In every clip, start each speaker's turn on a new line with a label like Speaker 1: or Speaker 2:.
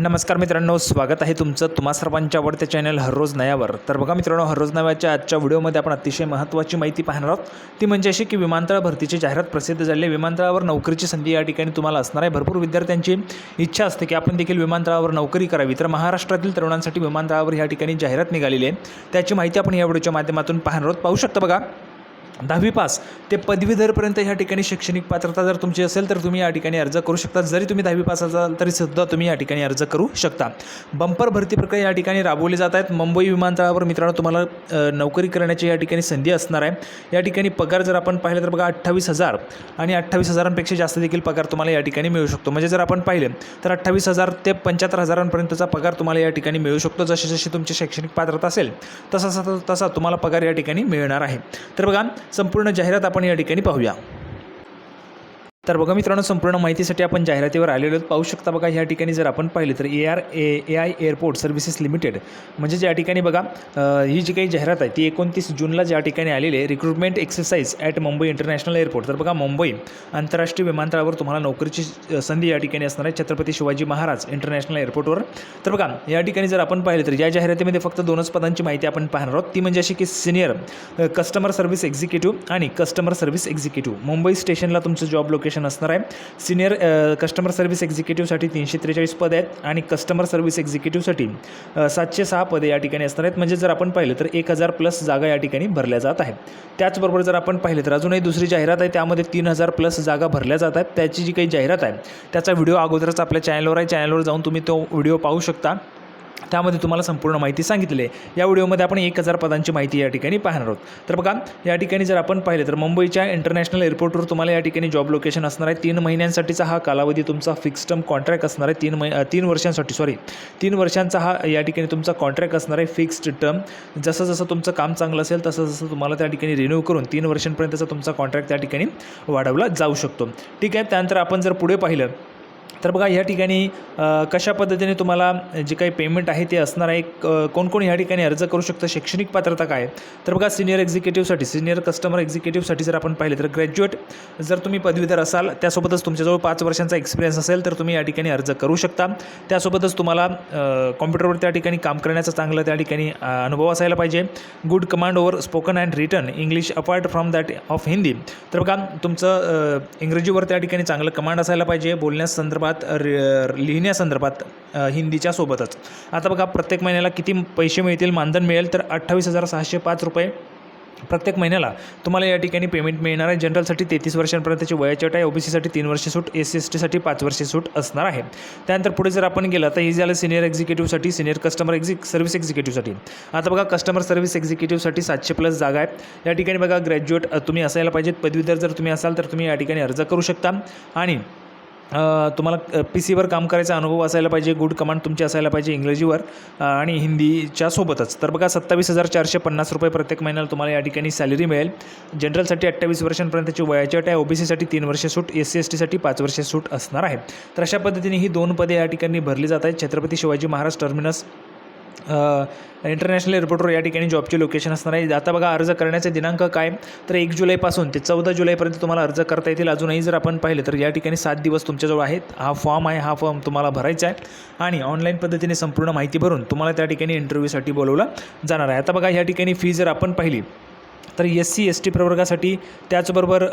Speaker 1: नमस्कार मित्रांनो स्वागत आहे तुमचं तुम्हा सर्वांच्या आवडत्या चॅनल हररोज नयावर तर बघा मित्रांनो हररोज नव्याच्या आजच्या व्हिडिओमध्ये आपण अतिशय महत्त्वाची माहिती पाहणार आहोत. ती म्हणजे अशी की विमानतळ भरतीची जाहिरात प्रसिद्ध झाली आहे. विमानतळावर नोकरीची संधी या ठिकाणी तुम्हाला असणार आहे. भरपूर विद्यार्थ्यांची इच्छा असते की आपण देखील विमानतळावर नोकरी करावी. तर महाराष्ट्रातील तरुणांसाठी विमानतळावर या ठिकाणी जाहिरात निघालेली आहे. त्याची माहिती आपण या व्हिडिओच्या माध्यमातून पाहणार आहोत. पाहू शकता बघा दहावी पास ते पदवीधरपर्यंत ह्या ठिकाणी शैक्षणिक पात्रता जर तुमची असेल तर तुम्ही या ठिकाणी अर्ज करू शकता. जरी तुम्ही दहावी पास असाल तरी सुद्धा तुम्ही या ठिकाणी अर्ज करू शकता. बंपर भरती प्रक्रिया या ठिकाणी राबवली जात आहेत. मुंबई विमानतळावर मित्रांनो तुम्हाला नोकरी करण्याची या ठिकाणी संधी असणार आहे. या ठिकाणी पगार जर आपण पाहिलं तर बघा अठ्ठावीस हजार आणि अठ्ठावीस हजारांपेक्षा जास्त देखील पगार तुम्हाला या ठिकाणी मिळू शकतो. म्हणजे जर आपण पाहिले तर अठ्ठावीस हजार ते पंच्याहत्तर हजारांपर्यंतचा पगार तुम्हाला या ठिकाणी मिळू शकतो. जशी जशी तुमची शैक्षणिक पात्रता असेल तसा तसा तसा तुम्हाला पगार या ठिकाणी मिळणार आहे. तर बघा संपूर्ण जाहिरात आपण या ठिकाणी पाहूया. तर बघा मित्रांनो संपूर्ण माहितीसाठी आपण जाहिरातीवर आलेलो आहोत. पाहू शकता बघा या ठिकाणी जर आपण पाहिले तर A R A A I airport services limited म्हणजे या ठिकाणी बघा ही जी काही जाहिरात आहे ती एकोणतीस जूनला ज्या ठिकाणी आलेली आहे recruitment exercise at Mumbai international airport तर बघा मुंबई आंतरराष्ट्रीय विमानतळावर तुम्हाला नोकरीची संधी या ठिकाणी असणार आहे छत्रपती शिवाजी महाराज इंटरनॅशनल एअरपोर्टवर तर बघा या ठिकाणी जर आपण पाहिले तर या जाहिरातीमध्ये फक्त दोनच पदांची माहिती आपण पाहणार आहोत. ती म्हणजे अशी की सिनियर कस्टमर सर्व्हिस एक्झिक्युटिव्ह आणि कस्टमर सर्व्हिस एक्झिक्युटिव्ह मुंबई स्टेशनला तुमचं जॉब लोकेशन असणार आहे. सिनियर कस्टमर सर्व्हिस एक्झिक्युटिव्हसाठी तीनशे त्रेचाळीस पद आहेत आणि कस्टमर सर्व्हिस एक्झिक्युटिव्हसाठी सातशे सहा पदे या ठिकाणी असणार आहेत. म्हणजे जर आपण पाहिलं तर एक हजार प्लस जागा या ठिकाणी भरल्या जात आहेत. त्याचबरोबर जर आपण पाहिलं तर अजूनही दुसरी जाहिरात आहे त्यामध्ये तीन हजार प्लस जागा भरल्या जात आहेत. त्याची जी काही जाहिरात आहे त्याचा व्हिडिओ अगोदरच आपल्या चॅनलवर आहे. चॅनलवर जाऊन तुम्ही तो व्हिडिओ पाहू शकता. त्यामध्ये तुम्हाला संपूर्ण माहिती सांगितलेली आहे. या व्हिडिओमध्ये आपण एक हजार पदांची माहिती या ठिकाणी पाहणार आहोत. तर बघा या ठिकाणी जर आपण पाहिले तर मुंबईच्या इंटरनॅशनल एअरपोर्टवर तुम्हाला या ठिकाणी जॉब लोकेशन असणार आहे. तीन महिन्यांसाठीचा हा कालावधी तुमचा फिक्स टर्म कॉन्ट्रॅक्ट असणार आहे. तीन मै तीन वर्षांसाठी सॉरी तीन वर्षांचा हा या ठिकाणी तुमचा कॉन्ट्रॅक्ट असणार आहे फिक्स्ड टर्म जसं जसं तुमचं काम चांगलं असेल तसं जसं तुम्हाला त्या ठिकाणी रिन्यू करून तीन वर्षांपर्यंतचा तुमचा कॉन्ट्रॅक्ट त्या ठिकाणी वाढवला जाऊ शकतो. ठीक आहे त्यानंतर आपण जर पुढे पाहिलं तर बघा ह्या ठिकाणी कशा पद्धतीने तुम्हाला जे काही पेमेंट आहे ते असणार आहे कोणकोण कोण कोण ह्या ठिकाणी अर्ज करू शकतं शैक्षणिक पात्रता काय तर बघा सिनियर एक्झिक्युटिव्हसाठी सिनियर कस्टमर एक्झिक्युटिव्हसाठी जर आपण पाहिले तर ग्रॅज्युएट जर तुम्ही पदवीधर असाल त्यासोबतच तुमच्याजवळ पाच वर्षांचा एक्सपिरियन्स असेल तर तुम्ही या ठिकाणी अर्ज करू शकता. त्यासोबतच तुम्हाला कॉम्प्युटरवर त्या ठिकाणी काम करण्याचा चांगलं त्या ठिकाणी अनुभव असायला पाहिजे. Good command over spoken and written English apart from that of Hindi तर बघा तुमचं इंग्रजीवर त्या ठिकाणी चांगलं कमांड असायला पाहिजे. बोलण्यास संदर्भात रि- लिहिण्यासंदर्भात हिंदीच्या सोबतच. आता बघा प्रत्येक महिन्याला किती पैसे मिळतील मानधन मिळेल तर अठ्ठावीस हजार सहाशे पाच रुपये प्रत्येक महिन्याला तुम्हाला या ठिकाणी पेमेंट मिळणार आहे. जनरलसाठी तेहतीस वर्षांपर्यंतची वयाची अट आहे. ओबीसीसाठी तीन वर्ष सूट. एस सी एस टीसाठी पाच वर्षे सूट असणार आहे. त्यानंतर पुढे जर आपण गेलं तर ही झालं सिनियर एक्झिक्युटिव्हसाठी सिनियर कस्टमर एक्झिक सर्व्हिस एक्झिक्युटिव्हसाठी आता बघा कस्टमर सर्व्हिस एक्झिक्युटिव्हसाठी सातशे प्लस जागा आहेत या ठिकाणी बघा ग्रॅज्युएट तुम्ही असायला पाहिजेत. पदवीधर जर तुम्ही असाल तर तुम्ही या ठिकाणी अर्ज करू शकता. आणि तुम्हाला पी सीवर काम करायचा अनुभव असायला पाहिजे गुड कमांड तुमची असायला पाहिजे इंग्रजीवर आणि हिंदीच्या सोबतच. तर बघा सत्तावीस हजार चारशे पन्नास रुपये प्रत्येक महिन्याला तुम्हाला या ठिकाणी सॅलरी मिळेल. जनरलसाठी अठ्ठावीस वर्षांपर्यंतची वयाची अट आहे. ओबीसीसाठी तीन वर्षे सूट एस सी एस टीसाठी पाच वर्षे सूट असणार आहे. तर अशा पद्धतीने ही दोन पदे या ठिकाणी भरली जात आहेत. छत्रपती शिवाजी महाराज टर्मिनस इंटरनॅशनल एअरपोर्टवर या ठिकाणी जॉबचे लोकेशन असणार आहे. आता बघा अर्ज करण्याचे दिनांक काय? तर एक जुलैपासून ते चौदा जुलैपर्यंत तुम्हाला अर्ज करता येतील. अजूनही जर आपण पाहिलं तर या ठिकाणी सात दिवस तुमच्याजवळ आहेत. हा फॉर्म आहे हा फॉर्म तुम्हाला भरायचा आहे. आणि ऑनलाईन पद्धतीने संपूर्ण माहिती भरून तुम्हाला त्या ठिकाणी इंटरव्ह्यूसाठी बोलवलं जाणार आहे. आता बघा या ठिकाणी फी जर आपण पाहिली तर एस सी एस टी प्रवर्गासाठी त्याचबरोबर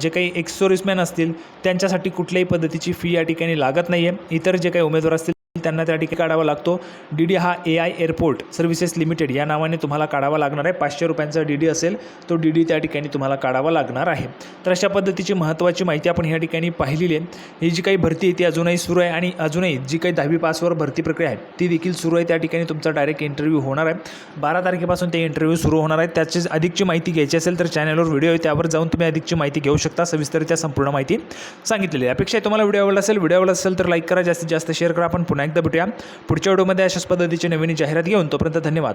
Speaker 1: जे काही एक्सोरिसमॅन असतील त्यांच्यासाठी कुठल्याही पद्धतीची फी या ठिकाणी लागत नाही आहे इतर जे काही उमेदवार असतील त्यांना त्या ठिकाणी काढावा लागतो. डी डी हा A I airport services limited या नावाने तुम्हाला काढावा लागणार आहे. पाचशे रुपयांचा डी डी असेल तो डी डी त्या ठिकाणी तुम्हाला काढावा लागणार आहे. तर अशा पद्धतीची महत्त्वाची माहिती आपण ह्या ठिकाणी पाहिलेली आहे. ही जी काही भरती आहे ती अजूनही सुरू आहे आणि अजूनही जी काही दहावी पासवर भरती प्रक्रिया आहे ती देखील सुरू आहे. त्या ठिकाणी तुमचा डायरेक्ट इंटरव्ह्यू होणार आहे. बारा तारखेपासून ते इंटरव्ह्यू सुरू होणार आहे. त्याची अधिकची माहिती घ्यायची असेल तर चॅनलवर व्हिडिओ आहे त्यावर जाऊन तुम्ही अधिकची माहिती घेऊ शकता. सविस्तरित्या संपूर्ण माहिती सांगितलेली आहे. अपेक्षा आहे तुम्हाला व्हिडिओ आवडला असेल व्हिडिओ आवडला असेल तर लाईक करा जास्तीत जास्त शेअर करा. आपण पुन्हा एकदा भेटूया. पुढच्या व्हिडिओमध्ये अशाच पद्धतीची नवीन जाहिरात घेऊन तोपर्यंत धन्यवाद.